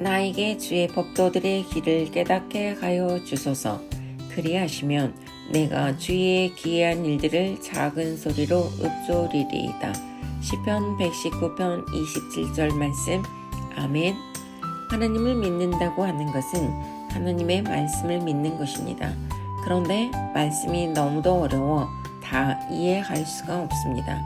나에게 주의 법도들의 길을 깨닫게 하여 주소서. 그리하시면 내가 주의 기이한 일들을 작은 소리로 읊조리리이다. 시편 119편 27절 말씀. 아멘. 하나님을 믿는다고 하는 것은 하나님의 말씀을 믿는 것입니다. 그런데 말씀이 너무도 어려워 다 이해할 수가 없습니다.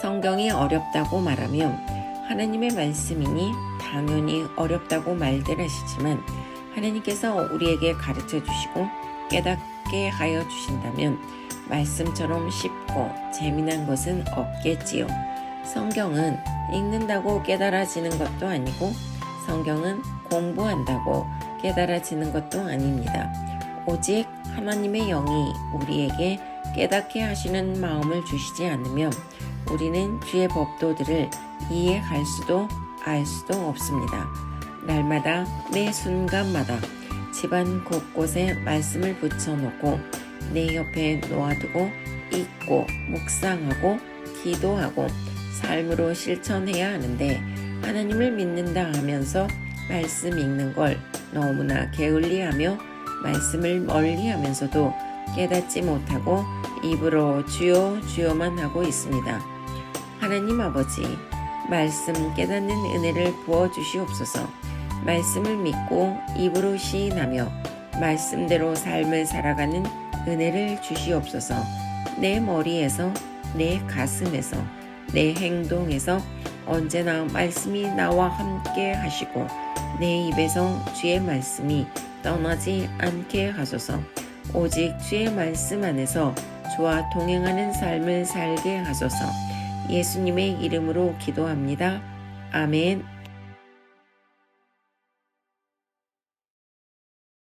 성경이 어렵다고 말하면 하나님의 말씀이니 당연히 어렵다고 말들 하시지만 하나님께서 우리에게 가르쳐 주시고 깨닫게 하여 주신다면 말씀처럼 쉽고 재미난 것은 없겠지요. 성경은 읽는다고 깨달아지는 것도 아니고 성경은 공부한다고 깨달아지는 것도 아닙니다. 오직 하나님의 영이 우리에게 깨닫게 하시는 마음을 주시지 않으면 우리는 주의 법도들을 이해할 수도 알 수도 없습니다. 날마다 매 순간마다 집안 곳곳에 말씀을 붙여놓고 내 옆에 놓아두고 읽고 묵상하고 기도하고 삶으로 실천해야 하는데 하나님을 믿는다 하면서 말씀 읽는 걸 너무나 게을리하며 말씀을 멀리 하면서도 깨닫지 못하고 입으로 주여 주여만 하고 있습니다. 하나님 아버지, 말씀 깨닫는 은혜를 부어 주시옵소서. 말씀을 믿고 입으로 시인하며 말씀대로 삶을 살아가는 은혜를 주시옵소서. 내 머리에서, 내 가슴에서, 내 행동에서 언제나 말씀이 나와 함께 하시고 내 입에서 주의 말씀이 떠나지 않게 하소서. 오직 주의 말씀 안에서 주와 동행하는 삶을 살게 하소서. 예수님의 이름으로 기도합니다. 아멘.